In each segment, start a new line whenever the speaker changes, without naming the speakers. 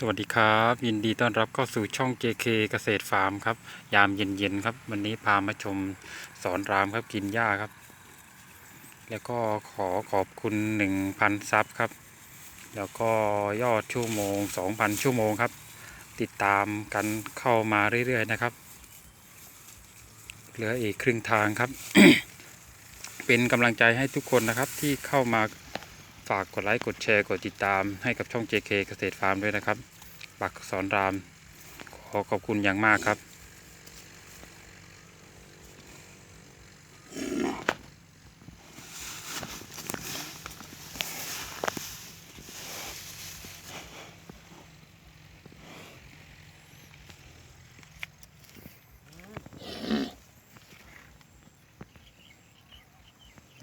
สวัสดีครับ ยินดีต้อนรับเข้าสู่ช่อง JK เกษตรฟาร์มครับ ยามเย็นๆครับ วันนี้พามาชมสอนรามครับกินหญ้าครับ แล้วก็ขอขอบคุณ 1,000 ซับครับ แล้วก็ยอดชั่วโมง 2,000 ชั่วโมงครับ ติดตามกันเข้ามาเรื่อยๆนะครับ เหลืออีกครึ่งทางครับ เป็นกำลังใจให้ทุกคนนะครับที่เข้ามา ฝากกดไลค์กดแชร์กดติดตามให้กับช่อง JK เกษตรฟาร์มด้วยนะครับบักสอนราม ขอขอบคุณอย่างมากครับ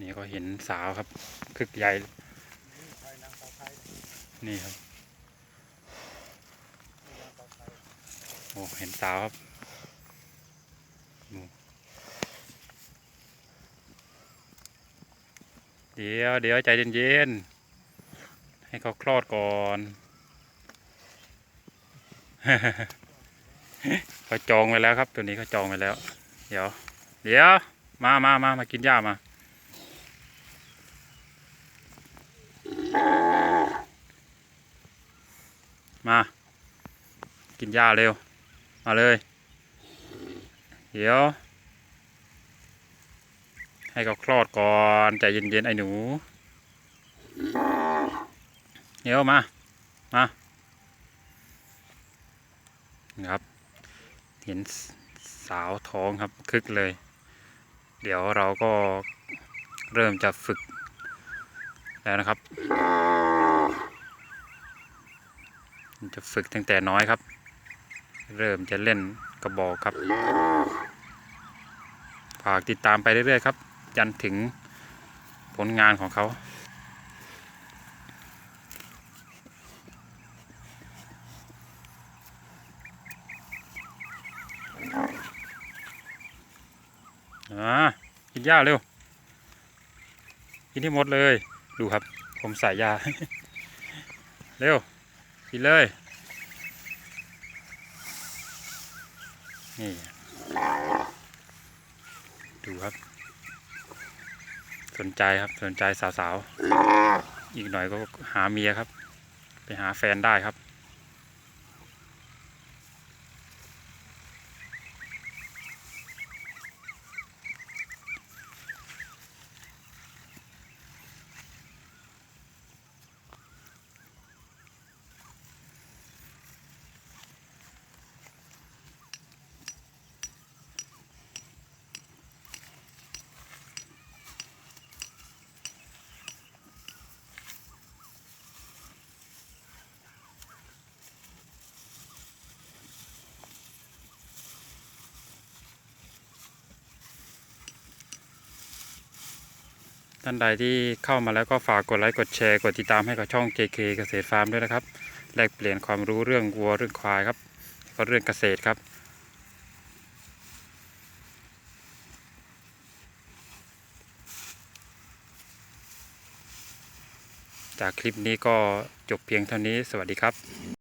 นี่ก็เห็นสาวครับคึกใหญ่ นี่ครับ โอ้ เห็นสาวครับเดี๋ยวเดี๋ยวใจเย็นๆ ให้เขาคลอดก่อนเขาจองไว้แล้วครับ ตัวนี้เขาจองไว้แล้ว เดี๋ยว เดี๋ยว มามามามากินหญ้ามา กินหญ้าเร็ว มาเลย เดี๋ยว ให้เขาคลอดก่อนใจเย็นๆไอ้หนู เดี๋ยวมา มาครับ เห็นสาวท้องครับคึกเลย เดี๋ยวเราก็เริ่มจะฝึกแล้วนะครับ จะฝึกตั้งแต่น้อยครับ เริ่มจะเล่นกระบอกครับ ฝากติดตามไปเรื่อยๆครับ ยันถึงผลงานของเขาอ่ากินหญ้าเร็ว กินที่หมดเลย ดูครับ ผมใส่ยา เร็ว กินเลย นี่ ดูครับ สนใจครับสนใจสาวๆ อีกหน่อยก็หาเมียครับ ไปหาแฟนได้ครับ ท่านใดที่เข้ามาแล้วก็ฝากกดไลค์กดแชร์กดติดตามให้กับช่อง JK เกษตรฟาร์มด้วยนะครับ แลกเปลี่ยนความรู้เรื่องวัวเรื่องควายครับก็เรื่องเกษตรครับ จากคลิปนี้ก็จบเพียงเท่านี้สวัสดีครับ